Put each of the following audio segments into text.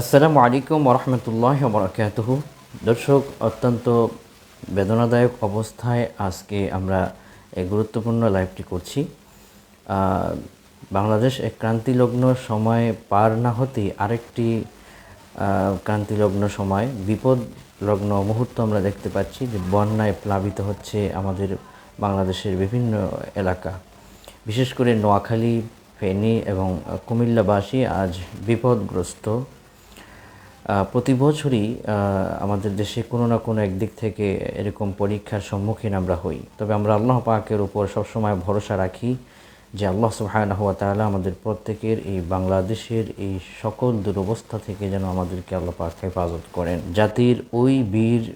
আসসালামু আলাইকুম ওরহমতুল্লাহ বরকাতহ দর্শক, অত্যন্ত বেদনাদায়ক অবস্থায় আজকে আমরা এই গুরুত্বপূর্ণ লাইভটি করছি। বাংলাদেশ এক ক্রান্তিলগ্ন সময় পার না হতেই আরেকটি ক্রান্তিলগ্ন সময়, বিপদলগ্ন মুহূর্ত আমরা দেখতে পাচ্ছি যে বন্যায় প্লাবিত হচ্ছে আমাদের বাংলাদেশের বিভিন্ন এলাকা। বিশেষ করে নোয়াখালী, ফেনী এবং কুমিল্লাবাসী আজ বিপদগ্রস্ত। প্রতি বছরই আমাদের দেশে কোনো না কোনো একদিক থেকে এরকম পরীক্ষার সম্মুখীন আমরা হই। তবে আমরা আল্লাহ পাকের উপর সবসময় ভরসা রাখি যে আল্লাহ সুবহানাহু হওয়া তাহলে আমাদের প্রত্যেকের এই বাংলাদেশের এই সকল দুরবস্থা থেকে যেন আমাদেরকে আল্লাহ পাক হেফাজত করেন। জাতির ওই বীর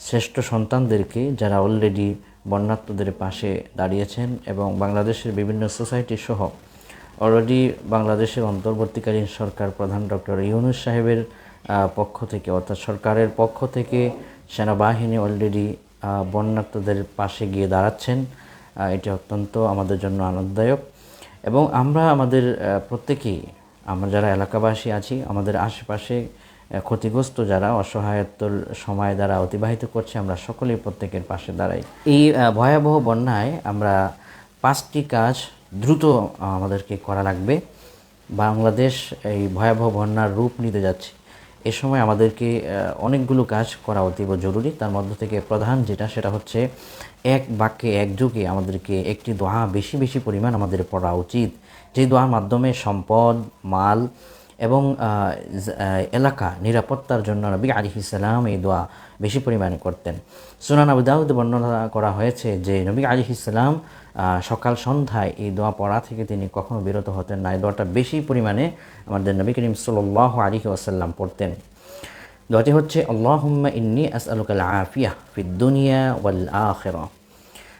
শ্রেষ্ঠ সন্তানদেরকে যারা অলরেডি বন্যাত্মদের পাশে দাঁড়িয়েছেন এবং বাংলাদেশের বিভিন্ন সোসাইটি সহ অলরেডি বাংলাদেশের অন্তর্বর্তীকালীন সরকার প্রধান ডক্টর ইউনুস সাহেবের পক্ষ থেকে, অর্থাৎ সরকারের পক্ষ থেকে সেনাবাহিনী অলরেডি বন্যাত্মদের পাশে গিয়ে দাঁড়াচ্ছেন। এটি অত্যন্ত আমাদের জন্য আনন্দদায়ক। এবং আমরা আমাদের প্রত্যেকেই, আমরা যারা এলাকাবাসী আছি, আমাদের আশেপাশে ক্ষতিগ্রস্ত যারা, অসহায়ত্বর সময় দ্বারা অতিবাহিত করছে, আমরা সকলেই প্রত্যেকের পাশে দাঁড়াই। এই ভয়াবহ বন্যায় আমরা পাঁচটি কাজ দ্রুত আমাদেরকে করা লাগবে। বাংলাদেশ এই ভয়াবহ বন্যার রূপ নিতে যাচ্ছে। এ সময় আমাদেরকে অনেকগুলো কাজ করা অতীব জরুরি। তার মধ্য থেকে প্রধান যেটা, সেটা হচ্ছে এক বাক্যে একযোগে আমাদেরকে একটি দোয়া বেশি বেশি পরিমাণ আমাদের পড়া উচিত। যে দোয়ার মাধ্যমে সম্পদ, মাল এবং এলাকা নিরাপত্তার জন্য নবী আলিহিসাল্লাম এই দোয়া বেশি পরিমাণে করতেন। সুনান আবু দাউদ বর্ণনা করা হয়েছে যে নবী আলিহিসাল্লাম সকাল সন্ধ্যায় এই দোয়া পড়া থেকে তিনি কখনো বিরত হতেন না। এই দোয়াটা বেশি পরিমাণে আমাদের নবী করিম সাল্লাহ আলিহি ওয়াসাল্লাম পড়তেন। দোয়াটি হচ্ছে, আল্লাহুম্মা ইন্নি আসআলুকাল আফিয়া ফিদ দুনিয়া ওয়াল আখিরা।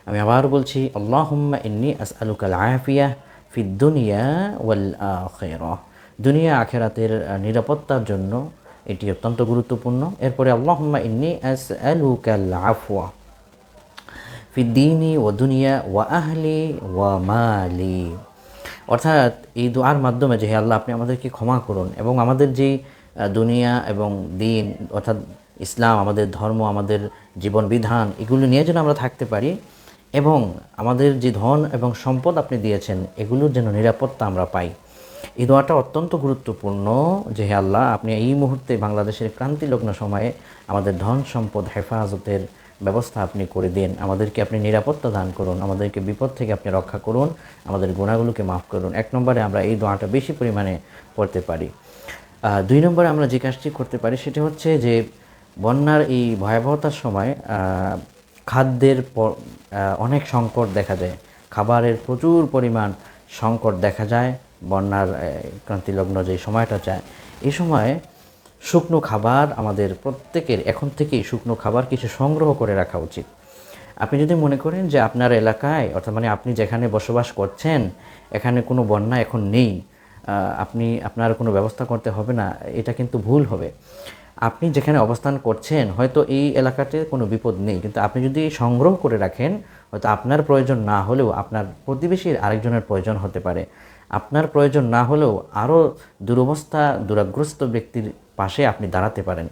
আমি আবার বলছি, আল্লাহুম্মা ইন্নি আসআলুকাল আফিয়া ফিদ দুনিয়া ওয়াল আখিরা। দুনিয়া, আখেরাতের নিরাপত্তার জন্য এটি অত্যন্ত গুরুত্বপূর্ণ। এরপরে, আল্লাহুম্মা ইন্নি আসআলুকাল আফওয়া। ফিদ্দিনী ও দুনিয়া ওয়া আহলি ওয়া মালি। অর্থাৎ এই দোয়ার মাধ্যমে যে হে আল্লাহ, আপনি আমাদেরকে ক্ষমা করুন এবং আমাদের যে দুনিয়া এবং দিন, অর্থাৎ ইসলাম, আমাদের ধর্ম, আমাদের জীবন বিধান, এগুলো নিয়ে যেন আমরা থাকতে পারি এবং আমাদের যে ধন এবং সম্পদ আপনি দিয়েছেন, এগুলোর যেন নিরাপত্তা আমরা পাই। এই দোয়াটা অত্যন্ত গুরুত্বপূর্ণ যে হে আল্লাহ, আপনি এই মুহূর্তে বাংলাদেশের ক্রান্তিলগ্ন সময়ে আমাদের ধন সম্পদ হেফাজতের ব্যবস্থা আপনি করে দিন। আমাদেরকে আপনি নিরাপত্তা দান করুন, আমাদেরকে বিপদ থেকে আপনি রক্ষা করুন, আমাদের গুণাগুলোকে মাফ করুন। এক নম্বরে আমরা এই দোয়াটা বেশি পরিমাণে পড়তে পারি। দুই নম্বরে আমরা যে কাজটি করতে পারি সেটা হচ্ছে যে বন্যার এই ভয়াবহতার সময় খাদ্যের অনেক সংকট দেখা যায় খাবারের প্রচুর পরিমাণ সংকট দেখা যায়, বন্যার ক্রান্তিলগ্ন যে সময়টা যায়। এই সময় শুকনো খাবার আমাদের প্রত্যেকের, এখন থেকেই শুকনো খাবার কিছু সংগ্রহ করে রাখা উচিত। আপনি যদি মনে করেন যে আপনার এলাকায়, অর্থাৎ মানে আপনি যেখানে বসবাস করছেন, এখানে কোনো বন্যা এখন নেই আপনি, আপনার কোনো ব্যবস্থা করতে হবে না, এটা কিন্তু ভুল হবে। আপনি যেখানে অবস্থান করছেন, হয়তো এই এলাকাতে কোনো বিপদ নেই, কিন্তু আপনি যদি সংগ্রহ করে রাখেন, হয়তো আপনার প্রয়োজন না হলেও আপনার প্রতিবেশীর আরেকজনের প্রয়োজন হতে পারে। আপনার প্রয়োজন না হলেও আরও দুরবস্থা, দুরাগ্রস্ত ব্যক্তির পাশে আপনি দাঁড়াতে পারেন।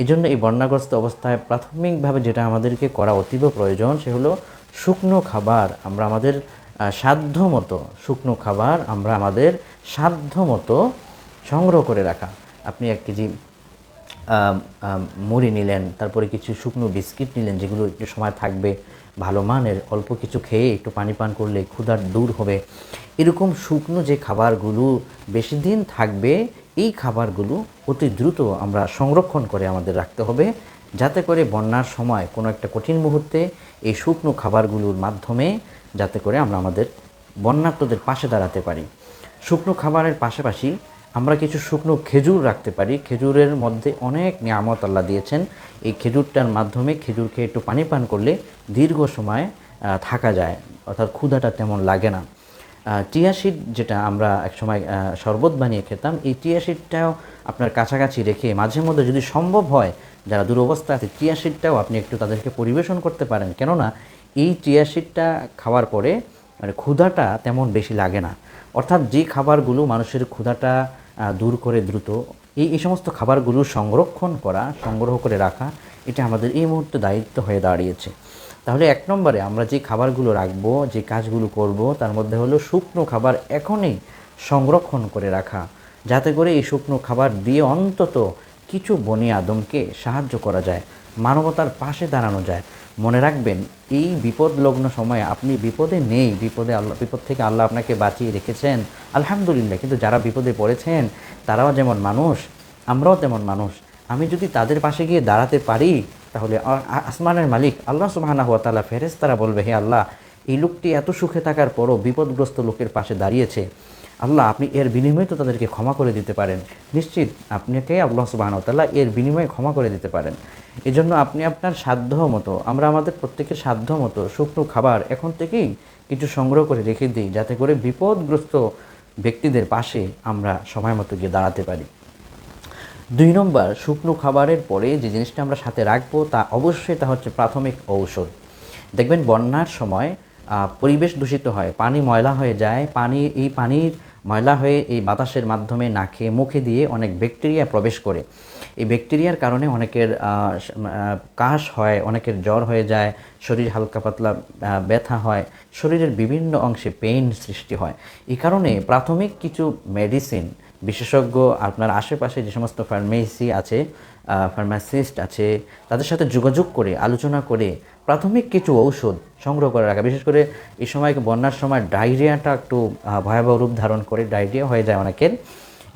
এই জন্য এই বন্যাগ্রস্ত অবস্থায় প্রাথমিকভাবে যেটা আমাদেরকে করা অতীব প্রয়োজন, সে হলো শুকনো খাবার। আমরা আমাদের সাধ্য মতো শুকনো খাবার আমরা আমাদের সাধ্য মতো সংগ্রহ করে রাখা। আপনি এক কেজি মুড়ি নিলেন, তারপরে কিছু শুকনো বিস্কিট নিলেন, যেগুলো একটু সময় থাকবে, ভালো মানের, অল্প কিছু খেয়ে একটু পানি পান করলে ক্ষুধার দূর হবে। এরকম শুকনো যে খাবারগুলো বেশি দিন থাকবে এই খাবারগুলো অতি দ্রুত আমরা সংরক্ষণ করে আমাদের রাখতে হবে, যাতে করে বন্যার সময় কোনো একটা কঠিন মুহূর্তে এই শুকনো খাবারগুলোর মাধ্যমে যাতে করে আমরা আমাদের বন্যাত্মদের পাশে দাঁড়াতে পারি। শুকনো খাবারের পাশাপাশি আমরা কিছু শুকনো খেজুর রাখতে পারি। খেজুরের মধ্যে অনেক নিয়ামত আল্লাহ দিয়েছেন। এই খেজুরটার মাধ্যমে খেজুর খেয়ে একটু পানি পান করলে দীর্ঘ সময় থাকা যায়, অর্থাৎ ক্ষুধাটা তেমন লাগে না। টিয়া শিট যেটা আমরা একসময় শরবত বানিয়ে খেতাম, এই টিয়া শিটটাও আপনার কাছাকাছি রেখে মাঝে মধ্যে যদি সম্ভব হয়, যারা দুরবস্থা আছে, টিয়া শিটটাও আপনি একটু তাদেরকে পরিবেশন করতে পারেন। কেননা, এই টিয়া শিটটা খাওয়ার পরে মানে ক্ষুধাটা তেমন বেশি লাগে না। অর্থাৎ যে খাবারগুলো মানুষের ক্ষুধাটা দূর করে দ্রুত, এই এই সমস্ত খাবারগুলো সংরক্ষণ করা, সংগ্রহ করে রাখা, এটা আমাদের এই মুহূর্তে দায়িত্ব হয়ে দাঁড়িয়েছে। তাহলে এক নম্বরে আমরা যে খাবারগুলো রাখব, যে কাজগুলো করব, তার মধ্যে হলো শুকনো খাবার এখনই সংরক্ষণ করে রাখা। যাতে করে এই শুকনো খাবার দিয়ে অন্তত কিছু বনি আদমকে সাহায্য করা যায়, মানবতার পাশে দাঁড়ানো যায়। মনে রাখবেন, এই বিপদলগ্ন সময়ে আপনি বিপদে নেই, বিপদে আল্লাহ, বিপদ থেকে আল্লাহ আপনাকে বাঁচিয়ে রেখেছেন। আলহামদুলিল্লাহ, কিন্তু যারা বিপদে পড়েছেন, তারাও যেমন মানুষ, আমরাও তেমন মানুষ। আমি যদি তাদের পাশে গিয়ে দাঁড়াতে পারি তাহলে আসমানের মালিক, আল্লাহ সুবাহানা হুয়া তালা ফেরেস তারা বলবে, হে আল্লাহ, এই লোকটি এত সুখে থাকার পরও বিপদগ্রস্ত লোকের পাশে দাঁড়িয়েছে। আল্লাহ, আপনি এর বিনিময়ে তো তাদেরকে ক্ষমা করে দিতে পারেন। নিশ্চিত আপনাকে আল্লাহ সুবাহানতাল্লাহ এর বিনিময়ে ক্ষমা করে দিতে পারেন। এই জন্য আপনি আপনার সাধ্য মতো, আমরা আমাদের প্রত্যেকের সাধ্য মতো শুকনো খাবার এখন থেকেই কিছু সংগ্রহ করে রেখে দিই, যাতে করে বিপদগ্রস্ত ব্যক্তিদের পাশে আমরা সময় মতো গিয়ে দাঁড়াতে পারি। দুই নম্বর, শুকনো খাবারের পরে যে জিনিসটা আমরা সাথে রাখব তা অবশ্যই তা হচ্ছে প্রাথমিক ঔষধ। দেখবেন বন্যার সময় পরিবেশ দূষিত হয়, পানি ময়লা হয়ে যায়, পানি, এই পানির ময়লা হয়ে এই বাতাসের মাধ্যমে নাকে, মুখে দিয়ে অনেক ব্যাকটেরিয়া প্রবেশ করে। এই ব্যাকটেরিয়ার কারণে অনেকের কাশ হয়, অনেকের জ্বর হয়ে যায়, শরীর হালকা পাতলা ব্যথা হয়, শরীরের বিভিন্ন অংশে পেইন সৃষ্টি হয়। এই কারণে প্রাথমিক কিছু মেডিসিন বিশেষজ্ঞ, আপনার আশেপাশে যে সমস্ত ফার্মেসি আছে ফার্মাসিস্ট আছে, তাদের সাথে যোগাযোগ করে, আলোচনা করে প্রাথমিক কিছু ঔষধ সংগ্রহ করে রাখা। বিশেষ করে এই সময় বন্যার সময় ডায়রিয়াটা একটু ভয়াবহ রূপ ধারণ করে, ডায়রিয়া হয়ে যায় অনেকের।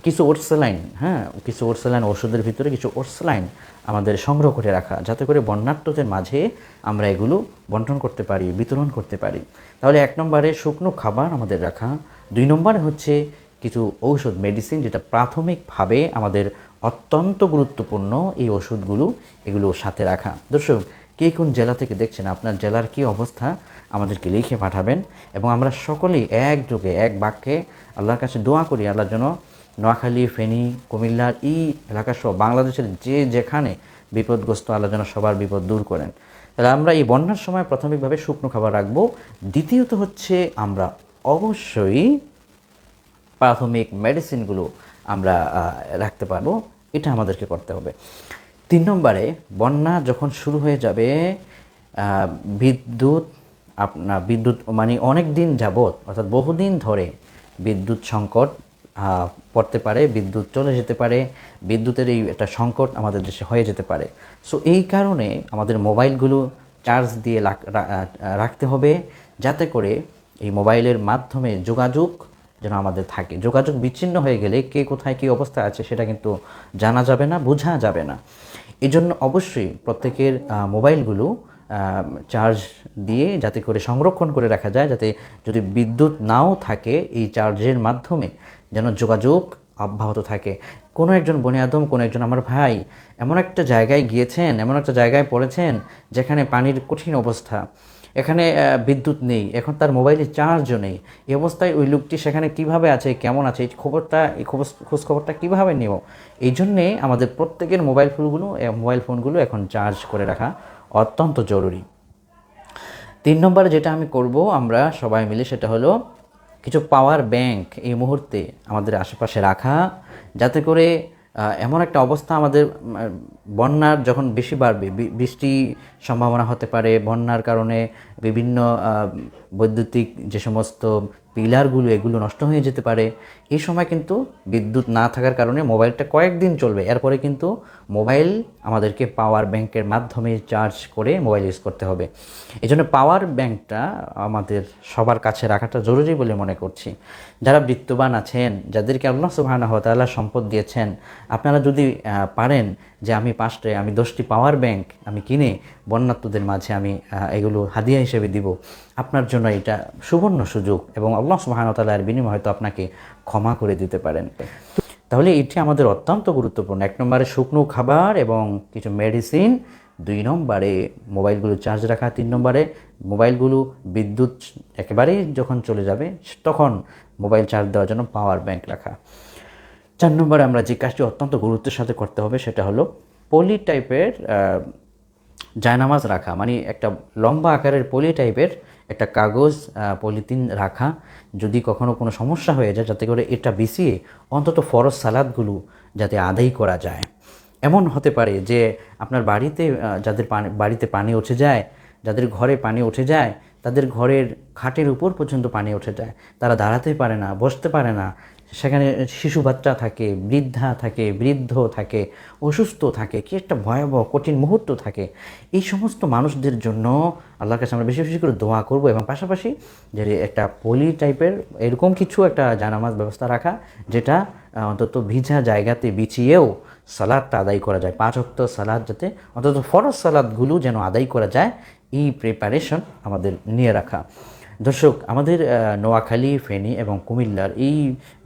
কিছু ওটসেলাইন হ্যাঁ কিছু ওটসেলাইন ওষুধের ভিতরে কিছু ওটসেলাইন আমাদের সংগ্রহ করে রাখা, যাতে করে বন্যার্থদের মাঝে আমরা এগুলো বন্টন করতে পারি, বিতরণ করতে পারি। তাহলে এক নম্বরে শুকনো খাবার আমাদের রাখা, দুই নম্বরে হচ্ছে কিছু ঔষধ মেডিসিন যেটা প্রাথমিকভাবে আমাদের অত্যন্ত গুরুত্বপূর্ণ এই ওষুধগুলো এগুলো সাথে রাখা। দর্শক, কে কোন জেলা থেকে দেখছেন, আপনার জেলার কি অবস্থা, আমাদেরকে লিখে পাঠাবেন এবং আমরা সকলেই একযোগে এক বাক্যে আল্লাহর কাছে দোয়া করি আল্লাহর জন্য নোয়াখালী, ফেনী কুমিল্লার এই এলাকা সহ বাংলাদেশের যে যেখানে বিপদগ্রস্ত, আল্লাহ যেন সবার বিপদ দূর করেন। তাহলে আমরা এই বন্যার সময় প্রাথমিকভাবে শুকনো খাবার রাখব। দ্বিতীয়ত হচ্ছে আমরা অবশ্যই প্রাথমিক মেডিসিনগুলো আমরা রাখতে পারব। এটা আমাদেরকে করতে হবে। তিন নম্বরে, বন্যা যখন শুরু হয়ে যাবে বিদ্যুৎ আপনার, বিদ্যুৎ মানে অনেক দিন যাবৎ, অর্থাৎ বহুদিন ধরে বিদ্যুৎ সংকট পড়তে পারে, বিদ্যুৎ চলে যেতে পারে, বিদ্যুতের এই একটা সংকট আমাদের দেশে হয়ে যেতে পারে। সো, এই কারণে আমাদের মোবাইলগুলো চার্জ দিয়ে রাখতে হবে, যাতে করে এই মোবাইলের মাধ্যমে যোগাযোগ যেন আমাদের থাকে। যোগাযোগ বিচ্ছিন্ন হয়ে গেলে কে কোথায় কী অবস্থা আছে সেটা কিন্তু জানা যাবে না, বোঝা যাবে না। এই জন্য অবশ্যই প্রত্যেকের মোবাইলগুলো চার্জ দিয়ে যাতে করে সংরক্ষণ করে রাখা যায়, যাতে যদি বিদ্যুৎ নাও থাকে এই চার্জের মাধ্যমে যেন যোগাযোগ অব্যাহত থাকে। কোনো একজন বনে আদম কোনো একজন আমার ভাই এমন একটা জায়গায় গিয়েছেন, এমন একটা জায়গায় পড়েছেন যেখানে পানির কঠিন অবস্থা। এখানে বিদ্যুৎ নেই, এখন তার মোবাইলে চার্জও নেই। এই অবস্থায় ওই লোকটি সেখানে কীভাবে আছে, কেমন আছে, এই খবরটা, এই খবর, খোঁজখবরটা কীভাবে নেব? এই জন্যে আমাদের প্রত্যেকের মোবাইল ফোনগুলো মোবাইল ফোনগুলো এখন চার্জ করে রাখা অত্যন্ত জরুরি। তিন নম্বরে যেটা আমি করব আমরা সবাই মিলে সেটা হলো কিছু পাওয়ার ব্যাংক এই মুহূর্তে আমাদের আশেপাশে রাখা, যাতে করে এমন একটা অবস্থা আমাদের বন্যার যখন বেশি বাড়বে বৃষ্টি সম্ভাবনা হতে পারে, বন্যার কারণে বিভিন্ন বৈদ্যুতিক যে সমস্ত পিলারগুলো, এগুলো নষ্ট হয়ে যেতে পারে। এই সময় কিন্তু বিদ্যুৎ না থাকার কারণে মোবাইলটা কয়েকদিন চলবে। এরপরে কিন্তু মোবাইল আমাদেরকে পাওয়ার ব্যাংকের মাধ্যমে চার্জ করে মোবাইল ইউজ করতে হবে। এই জন্য পাওয়ার ব্যাংকটা আমাদের সবার কাছে রাখাটা জরুরি বলে মনে করছি। যারা বৃত্তবান আছেন, যাদেরকে আল্লাহ সুবাহানা হতাল্লাহ সম্পদ দিয়েছেন, আপনারা যদি পারেন যে আমি পাঁচটা, আমি দশটি পাওয়ার ব্যাংক আমি কিনে বন্যাত্মদের মাঝে আমি এগুলো হাদিয়া হিসেবে দিব, আপনার জন্য এটা সুবর্ণ সুযোগ এবং আল্লাহ সুবাহানতাল্লাহ এর বিনিময়ে হয়তো আপনাকে ক্ষমা করে দিতে পারেন। তাহলে এটি আমাদের অত্যন্ত গুরুত্বপূর্ণ। এক নম্বরে শুকনো খাবার এবং কিছু মেডিসিন দুই নম্বরে মোবাইলগুলো চার্জ রাখা, তিন নম্বরে মোবাইলগুলো বিদ্যুৎ একেবারেই যখন চলে যাবে, তখন মোবাইল চার্জ দেওয়ার জন্য পাওয়ার ব্যাংক রাখা। চার নম্বরে আমরা যে কাজটি অত্যন্ত গুরুত্বের সাথে করতে হবে, সেটা হলো পলি টাইপের জায়নামাজ রাখা। মানে একটা লম্বা আকারের পলি টাইপের একটা কাগজ পলিথিন রাখা। যদি কখনো কোনো সমস্যা হয়ে যায়, যাতে করে এটা বিছিয়ে অন্তত ফরজ সালাদগুলো যাতে আদায় করা যায়। এমন হতে পারে যে আপনার বাড়িতে যাদের পানি, বাড়িতে পানি উঠে যায়, যাদের ঘরে পানি উঠে যায়, তাদের ঘরের খাটের উপর পর্যন্ত পানি উঠে যায়। তারা দাঁড়াতে পারে না, বসতে পারে না। সেখানে শিশু বাচ্চা থাকে, বৃদ্ধা থাকে, বৃদ্ধ থাকে, অসুস্থ থাকে, কি একটা ভয়াবহ কঠিন মুহূর্ত থাকে। এই সমস্ত মানুষদের জন্য আল্লাহর কাছে আমরা বেশি বেশি করে দোয়া করব এবং পাশাপাশি যে একটা পলি টাইপের এরকম কিছু একটা জানামাজ ব্যবস্থা রাখা, যেটা অন্তত ভিজা জায়গাতে বিছিয়েও সালাদটা আদায় করা যায়। পাঁচ অক্ত সালাদ যাতে, অন্তত ফরজ সালাদগুলো যেন আদায় করা যায়, এই প্রিপারেশন আমাদের নিয়ে রাখা। দর্শক, আমাদের নোয়াখালী, ফেনী এবং কুমিল্লার এই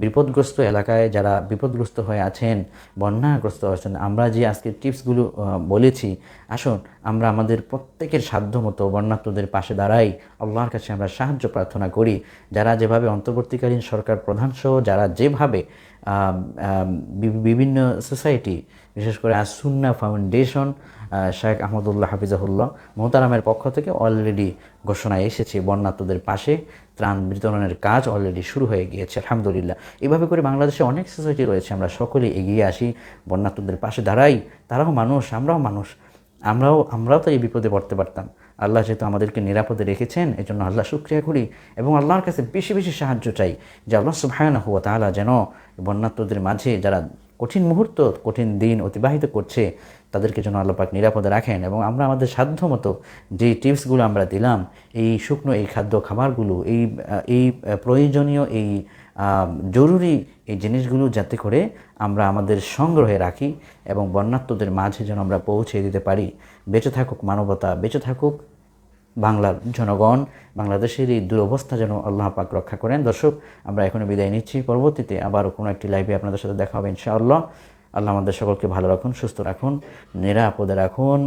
বিপদগ্রস্ত এলাকায় যারা বিপদগ্রস্ত হয়ে আছেন, বন্যাগ্রস্ত আছেন, আমরা যে আজকে টিপসগুলো বলেছি, আসুন আমরা আমাদের প্রত্যেকের সাধ্য মতো বন্যাত্মদের পাশে দাঁড়াই। আল্লাহর কাছে আমরা সাহায্য প্রার্থনা করি। যারা যেভাবে অন্তর্বর্তীকালীন সরকার প্রধান সহ, যারা যেভাবে বিভিন্ন সোসাইটি, বিশেষ করে আসুন্না ফাউন্ডেশন শেখ আহমদুল্লাহ হাফিজাহুল্লাহ মোহতারামের পক্ষ থেকে অলরেডি ঘোষণা এসেছে, বন্যাত্মদের পাশে ত্রাণ বিতরণের কাজ অলরেডি শুরু হয়ে গিয়েছে, আলহামদুলিল্লাহ। এভাবে করে বাংলাদেশে অনেক সোসাইটি রয়েছে, আমরা সকলেই এগিয়ে আসি, বন্যাত্মদের পাশে দাঁড়াই, তারাও মানুষ, আমরাও মানুষ, আমরাও আমরাও তো এই বিপদে পড়তে পারতাম। আল্লাহ যেহেতু আমাদেরকে নিরাপদে রেখেছেন এই জন্য আল্লাহ শুক্রিয়া করি এবং আল্লাহর কাছে বেশি বেশি সাহায্য চাই যে আল্লাহ সুবহানাহু হুয়া তাআলা যেন বন্যাত্মদের মাঝে যারা কঠিন মুহূর্ত, কঠিন দিন অতিবাহিত করছে, তাদেরকে যেন আল্লাহ পাক নিরাপদে রাখেন এবং আমরা আমাদের সাধ্য মতো যে টিপসগুলো আমরা দিলাম, এই শুকনো এই খাদ্য খাবারগুলো, এই এই প্রয়োজনীয় এই জরুরি এই জিনিসগুলো যাতে করে আমরা আমাদের সংগ্রহে রাখি এবং বন্যাত্মদের মাঝে যেন আমরা পৌঁছে দিতে পারি। বেঁচে থাকুক মানবতা, বেঁচে থাকুক বাংলার জনগণ, বাংলাদেশের এই দুরবস্থা যেন আল্লাহ পাক রক্ষা করেন। দর্শক, আমরা এখনও বিদায় নিচ্ছি। পরবর্তীতে আবারও কোনো একটি লাইভে আপনাদের সাথে দেখা হবে ইনশাআল্লাহ। আল্লাহ আমাদের সকলকে ভালো রাখুন, সুস্থ রাখুন, নিরাপদে রাখুন।